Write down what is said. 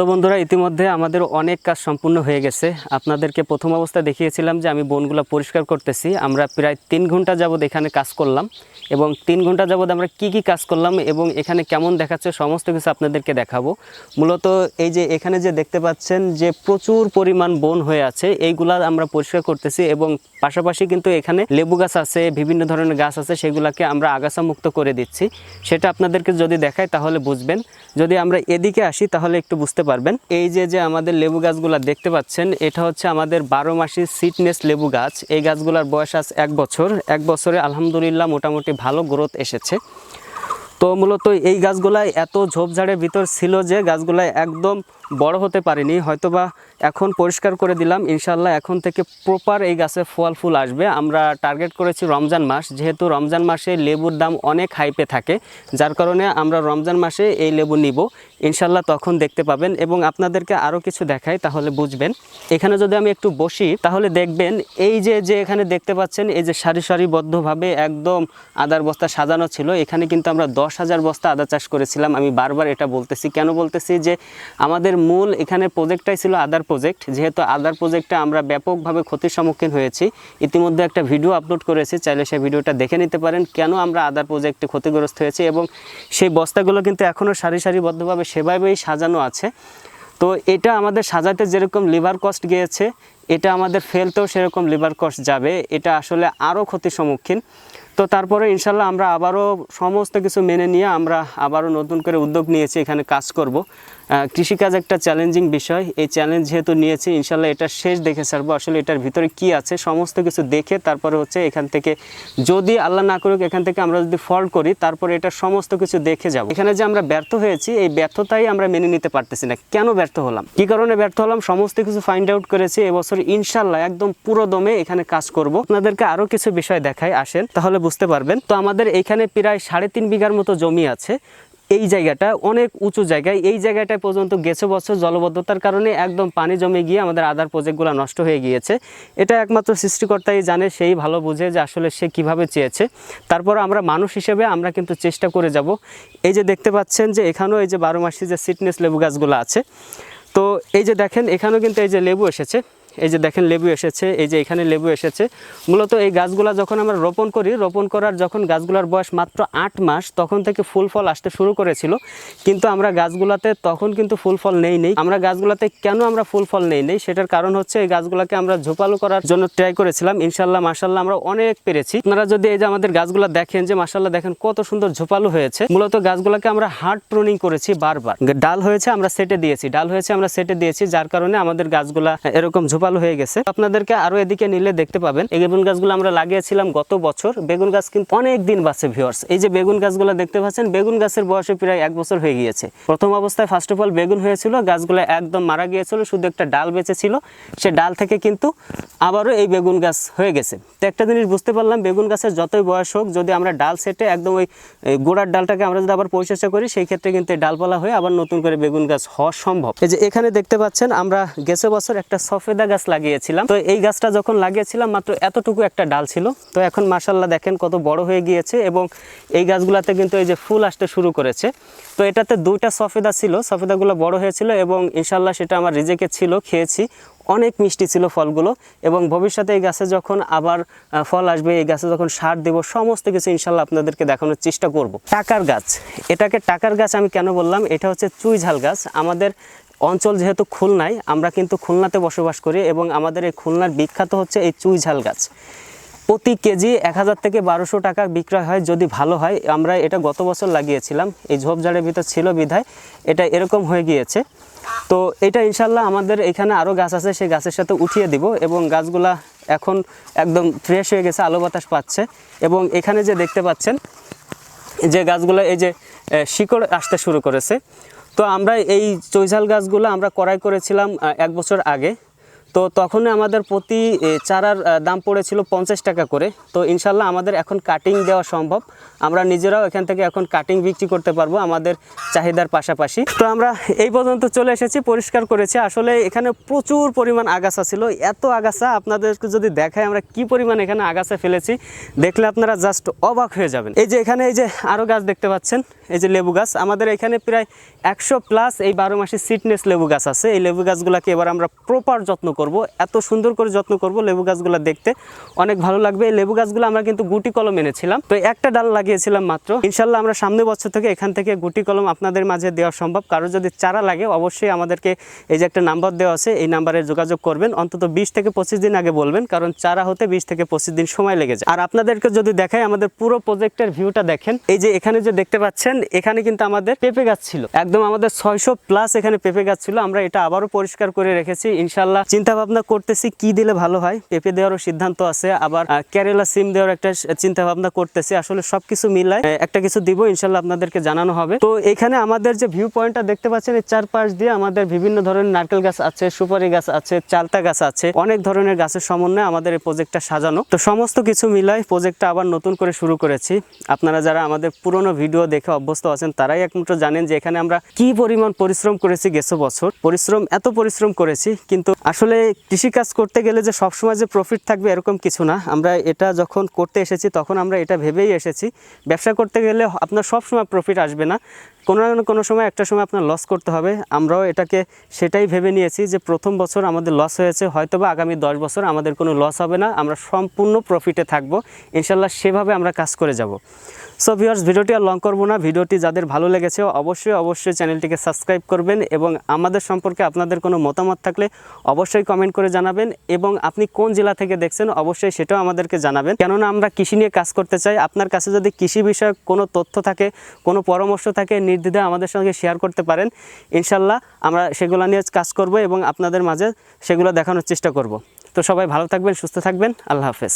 তো বন্ধুরা, ইতিমধ্যে আমাদের অনেক কাজ সম্পূর্ণ হয়ে গেছে। আপনাদেরকে প্রথম অবস্থা দেখিয়েছিলাম যে আমি বনগুলো পরিষ্কার করতেছি। আমরা প্রায় তিন ঘণ্টা যাবৎ এখানে কাজ করলাম এবং তিন ঘণ্টা যাবৎ আমরা কি কি কাজ করলাম এবং এখানে কেমন দেখাচ্ছে সমস্ত কিছু আপনাদেরকে দেখাবো। মূলত এই যে এখানে যে দেখতে পাচ্ছেন যে প্রচুর পরিমাণ বন হয়ে আছে, এইগুলা আমরা পরিষ্কার করতেছি এবং পাশাপাশি কিন্তু এখানে লেবু গাছ আছে, বিভিন্ন ধরনের গাছ আছে, সেগুলোকে আমরা আগাছা মুক্ত করে দিচ্ছি। সেটা আপনাদেরকে যদি দেখায় তাহলে বুঝবেন। যদি আমরা এদিকে আসি তাহলে একটু বুঝতে পারবেন। এই যে যে আমাদের লেবু গাছগুলো দেখতে পাচ্ছেন, এটা হচ্ছে আমাদের বারো মাসি সিটনেস লেবু গাছ। এই গাছগুলার বয়স আজ এক বছর। এক বছরে আলহামদুলিল্লাহ মোটামুটি ভালো গ্রোথ এসেছে। তো মূলত এই গাছগুলাই এত ঝোপঝাড়ের ভিতর ছিল যে, গাছগুলাই একদম বড় হতে পারেনি। হয়তোবা এখন পরিষ্কার করে দিলাম। ইনশাল্লাহ এখন থেকে প্রপার এই গাছে ফল ফুল আসবে। আমরা টার্গেট করেছি রমজান মাস। যেহেতু রমজান মাসে লেবুর দাম অনেক হাইপে থাকে, যার কারণে আমরা রমজান মাসে এই লেবু নিব। ইনশাল্লাহ তখন দেখতে পাবেন এবং আপনাদেরকে আরও কিছু দেখাই, তাহলে বুঝবেন। এখানে যদি আমি একটু বসি, তাহলে দেখবেন এই যে যে এখানে দেখতে পাচ্ছেন, এই যে সারি সারিবদ্ধভাবে একদম আদার বস্তা সাজানো ছিল। এখানে কিন্তু আমরা দশ হাজার বস্তা আদা চাষ করেছিলাম। আমি বারবার এটা বলতেছি। কেন বলতেছি যে আমাদের মূল এখানে প্রজেক্টটাই ছিল আদার প্রজেক্ট যেহেতু আদার প্রজেক্টে আমরা ব্যাপকভাবে ক্ষতির সম্মুখীন হয়েছি, ইতিমধ্যে একটা ভিডিও আপলোড করেছি, চাইলে সেই ভিডিওটা দেখে নিতে পারেন কেন আমরা আদার প্রজেক্টে ক্ষতিগ্রস্ত হয়েছি এবং সেই বস্তাগুলো কিন্তু এখনও সারি সারিবদ্ধভাবে সেভাবেই সাজানো আছে। তো এটা আমাদের সাজাতে যেরকম লিভার কস্ট গিয়েছে, এটা আমাদের ফেলতেও সেরকম লিভার কস্ট যাবে, এটা আসলে আরও ক্ষতির সম্মুখীন। তো তারপরে ইনশাল্লাহ আমরা আবারও সমস্ত কিছু মেনে নিয়ে আমরা আবারও নতুন করে উদ্যোগ নিয়েছি, এখানে কাজ করব। কৃষিকাজ একটা চ্যালেঞ্জিং বিষয়। এই চ্যালেঞ্জ যেহেতু নিয়েছি, ইনশাল্লাহ এটা শেষ দেখে ছাড়বো। আসলে এটার ভিতরে কি আছে, সমস্ত কিছু দেখে তারপরে হচ্ছে এখান থেকে যদি আল্লাহ না করুক, এখান থেকে আমরা যদি ফল্ট করি, তারপরে এটা সমস্ত কিছু দেখে যাব। এখানে যে আমরা ব্যর্থ হয়েছি, এই ব্যর্থতাই আমরা মেনে নিতে পারতেছি না। কেন ব্যর্থ হলাম? কি কারণে ব্যর্থ হলাম? সমস্ত কিছু ফাইন্ড আউট করেছি, এবছর ইনশাল্লাহ একদম পুরো দমে এখানে কাজ করব। আপনাদেরকে আরও কিছু বিষয় দেখায় আসেন, তাহলে বুঝতে পারবেন। তো আমাদের এখানে প্রায় সাড়ে তিন বিঘার মতো জমি আছে। এই জায়গাটা অনেক উঁচু জায়গায় এই জায়গাটায় পর্যন্ত গেছে বছর জলবদ্ধতার কারণে একদম পানি জমে গিয়ে আমাদের আদার প্রজেক্টগুলো নষ্ট হয়ে গিয়েছে। এটা একমাত্র সৃষ্টিকর্তাই জানে, সেই ভালো বুঝে যে আসলে সে কীভাবে চেয়েছে। তারপর আমরা মানুষ হিসেবে আমরা কিন্তু চেষ্টা করে যাব। এই যে দেখতে পাচ্ছেন যে এখানেও এই যে বারো মাসি যে সিটনেস লেবু গাছগুলো আছে। তো এই যে দেখেন, এখানেও কিন্তু এই যে লেবু এসেছে। এই যে দেখেন লেবু এসেছে, এই যে এখানে লেবু এসেছে। মূলত এই গাছগুলা যখন আমরা রোপণ করি, রোপণ করার যখন গাছগুলোর বয়স মাত্র আট মাস, তখন থেকে ফুল ফল আসতে শুরু করেছিল। কিন্তু আমরা গাছগুলাতে তখন কিন্তু ফুল ফল নেই নেই। আমরা গাছগুলাতে কেন আমরা ফুল ফল নেই নেই? সেটার কারণ হচ্ছে এই গাছগুলোকে আমরা ঝোপালো করার জন্য ট্রাই করেছিলাম। ইনশাল্লাহ মাসাল্লাহ আমরা অনেক পেরেছি। আপনারা যদি এই যে আমাদের গাছগুলো দেখেন যে মাসাল্লাহ দেখেন কত সুন্দর ঝোপালো হয়েছে। মূলত গাছগুলোকে আমরা হার্ড প্রুনিং করেছি বারবার। ডাল হয়েছে, আমরা সেটে দিয়েছি। ডাল হয়েছে, আমরা সেটে দিয়েছি, যার কারণে আমাদের গাছগুলা এরকম ঝোপালো হয়ে গেছে। আপনাদেরকে আরও এদিকে নিলে দেখতে পাবেন। এই বেগুন গাছগুলো আমরা লাগিয়েছিলাম গত বছর। বেগুন গাছ কিন্তু অনেক দিন বাঁচে ভিউয়ার্স এই যে বেগুন গাছগুলো দেখতে পাচ্ছেন, বেগুন গাছের বয়সে প্রায় এক বছর হয়ে গিয়েছে। প্রথম অবস্থায় ফার্স্ট অফ অল বেগুন হয়েছিল, গাছগুলো একদম মারা গিয়েছিল, শুধু একটা ডাল বেঁচে ছিল সে ডাল থেকে কিন্তু আবারও এই বেগুন গাছ হয়ে গেছে। তো একটা জিনিস বুঝতে পারলাম, বেগুন গাছের যতই বয়স হোক, যদি আমরা ডাল সেটে একদম ওই গোড়ার ডালটাকে আমরা যদি আবার পরিচর্যা করি, সেই ক্ষেত্রে কিন্তু ডালপালা হয়ে আবার নতুন করে বেগুন গাছ হওয়া সম্ভব। এই যে এখানে দেখতে পাচ্ছেন, আমরা গেছে বছর একটা সফেদা লাগিয়েছিলাম। তো এই গাছটা যখন লাগিয়েছিলাম, মাত্র এতটুকু একটা ডাল ছিল। তো এখন মাসাল্লাহ দেখেন কত বড় হয়ে গিয়েছে এবং এই গাছগুলাতে কিন্তু এই যে ফুল আসতে শুরু করেছে। তো এটাতে দুইটা সফেদা ছিল, সফেদাগুলো বড় হয়েছিল এবং ইনশাল্লাহ সেটা আমার রিজেকে ছিল, খেয়েছি। অনেক মিষ্টি ছিল ফলগুলো এবং ভবিষ্যতে এই গাছে যখন আবার ফল আসবে, এই গাছে যখন সার দেব, সমস্ত কিছু ইনশাল্লাহ আপনাদেরকে দেখানোর চেষ্টা করব। টাকার গাছ, এটাকে টাকার গাছ আমি কেন বললাম? এটা হচ্ছে চুই ঝাল গাছ। আমাদের অঞ্চল যেহেতু খুলনায়, আমরা কিন্তু খুলনাতে বসবাস করি এবং আমাদের এই খুলনার বিখ্যাত হচ্ছে এই চুই ঝাল গাছ। প্রতি কেজি এক হাজার থেকে বারোশো টাকা বিক্রয় হয় যদি ভালো হয়। আমরা এটা গত বছর লাগিয়েছিলাম, এই ঝোপঝাড়ের ভিতর ছিল বিধায়, এটা এরকম হয়ে গিয়েছে। তো এটা ইনশাল্লাহ আমাদের এখানে আরও গাছ আছে, সেই গাছের সাথে উঠিয়ে দিব এবং গাছগুলা এখন একদম ফ্রেশ হয়ে গেছে, আলো বাতাস পাচ্ছে। এবং এখানে যে দেখতে পাচ্ছেন, যে গাছগুলো এই যে শিকড় আসতে শুরু করেছে। তো আমরা এই চৈশাল গাছগুলো আমরা করাই করেছিলাম এক বছর আগে। তো তখন আমাদের প্রতি চারার দাম পড়েছিল পঞ্চাশ টাকা করে। তো ইনশাল্লাহ আমাদের এখন কাটিং দেওয়া সম্ভব। আমরা নিজেরাও এখান থেকে এখন কাটিং বিক্রি করতে পারব আমাদের চাহিদার পাশাপাশি। তো আমরা এই পর্যন্ত চলে এসেছি, পরিষ্কার করেছি। আসলে এখানে প্রচুর পরিমাণ আগাছা ছিল। এত আগাছা আপনাদেরকে যদি দেখায় আমরা কি পরিমাণ এখানে আগাছা ফেলেছি, দেখলে আপনারা জাস্ট অবাক হয়ে যাবেন। এই যে এখানে এই যে আরও গাছ দেখতে পাচ্ছেন, এই যে লেবু গাছ। আমাদের এখানে প্রায় একশো প্লাস এই বারো মাসে সিটনেস লেবু গাছ আছে। এই লেবু গাছগুলোকে এবার আমরা প্রপার যত্ন করব, এত সুন্দর করে যত্ন করব লেবু গাছগুলো দেখতে। অনেক ভালো লাগবে। এই লেবু গাছগুলো আমরা কিন্তু গুটি কলম এনেছিলাম। তো একটা ডাল লাগিয়েছিলাম মাত্র। ইনশাল্লাহ আমরা সামনে বছর থেকে এখান থেকে গুটি কলম আপনাদের মাঝে দেওয়া সম্ভব। কারও যদি চারা লাগে, অবশ্যই আমাদেরকে এই যে একটা নাম্বার দেওয়া আছে, এই নাম্বারে যোগাযোগ করবেন। অন্তত বিশ থেকে পঁচিশ দিন আগে বলবেন, কারণ চারা হতে বিশ থেকে পঁচিশ দিন সময় লেগে যায়। আর আপনাদেরকে যদি দেখাই, আমাদের পুরো প্রজেক্টের ভিউটা দেখেন। এই যে এখানে যে দেখতে পাচ্ছেন, এখানে কিন্তু আমাদের পেঁপে গাছ ছিল। একদম আমাদের ছয়শো প্লাস এখানে পেঁপে গাছ ছিল। আমরা এটা আবারও পরিষ্কার করে রেখেছি। ইনশাল্লাহ চিন্তা ভাবনা করতেছি, কি দিলে ভালো হয়? পেঁপে দেওয়ারও সিদ্ধান্ত আছে, আবার কেরালা সিম দেওয়ার একটা চিন্তা ভাবনা করতেছি। আসলে সবকিছু মিলায় একটা কিছু দিব, ইনশাল্লাহ আপনাদেরকে জানানো হবে। তো এখানে আমাদের যে ভিউ পয়েন্টটা দেখতে পাচ্ছেন, এই চারপাশ দিয়ে আমাদের বিভিন্ন ধরনের নারকেল গাছ আছে, সুপারি গাছ আছে, চালতা গাছ আছে, অনেক ধরনের গাছের সমন্বয়ে আমাদের এই প্রজেক্টটা সাজানো। তো সমস্ত কিছু মিলাই প্রজেক্টটা আবার নতুন করে শুরু করেছি। আপনারা যারা আমাদের পুরনো ভিডিও দেখে অভ্যস্ত আছেন, তারাই একমাত্র জানেন যে এখানে আমরা কি পরিমাণ পরিশ্রম করেছি গেছো বছর। পরিশ্রম, এত পরিশ্রম করেছি, কিন্তু আসলে কৃষিকাজ করতে গেলে যে সবসময় যে প্রফিট থাকবে এরকম কিছু না। আমরা এটা যখন করতে এসেছি তখন আমরা এটা ভেবেই এসেছি। ব্যবসা করতে গেলে আপনার সবসময় প্রফিট আসবে না। কোনো না কোনো সময় একটা সময় আপনার লস করতে হবে। আমরাও এটাকে সেটাই ভেবে নিয়েছি যে প্রথম বছর আমাদের লস হয়েছে, হয়তোবা আগামী দশ বছর আমাদের কোনো লস হবে না, আমরা সম্পূর্ণ প্রফিটে থাকব। ইনশাল্লাহ সেভাবে আমরা কাজ করে যাব। সো ভিউয়ার্স ভিডিওটি আর লং করব না। ভিডিওটি যাদের ভালো লেগেছে, অবশ্যই অবশ্যই চ্যানেলটিকে সাবস্ক্রাইব করবেন এবং আমাদের সম্পর্কে আপনাদের কোনো মতামত থাকলে অবশ্যই কমেন্ট করে জানাবেন এবং আপনি কোন জেলা থেকে দেখছেন, অবশ্যই সেটাও আমাদেরকে জানাবেন। কেননা আমরা কৃষি নিয়ে কাজ করতে চাই। আপনার কাছে যদি কৃষি বিষয়ক কোনো তথ্য থাকে, কোনো পরামর্শ থাকে নির্দ্বিধায় আমাদের সঙ্গে শেয়ার করতে পারেন। ইনশাল্লাহ আমরা সেগুলো নিয়ে কাজ করব এবং আপনাদের মাঝে সেগুলো দেখানোর চেষ্টা করব। তো সবাই ভালো থাকবেন, সুস্থ থাকবেন। আল্লাহ হাফেজ।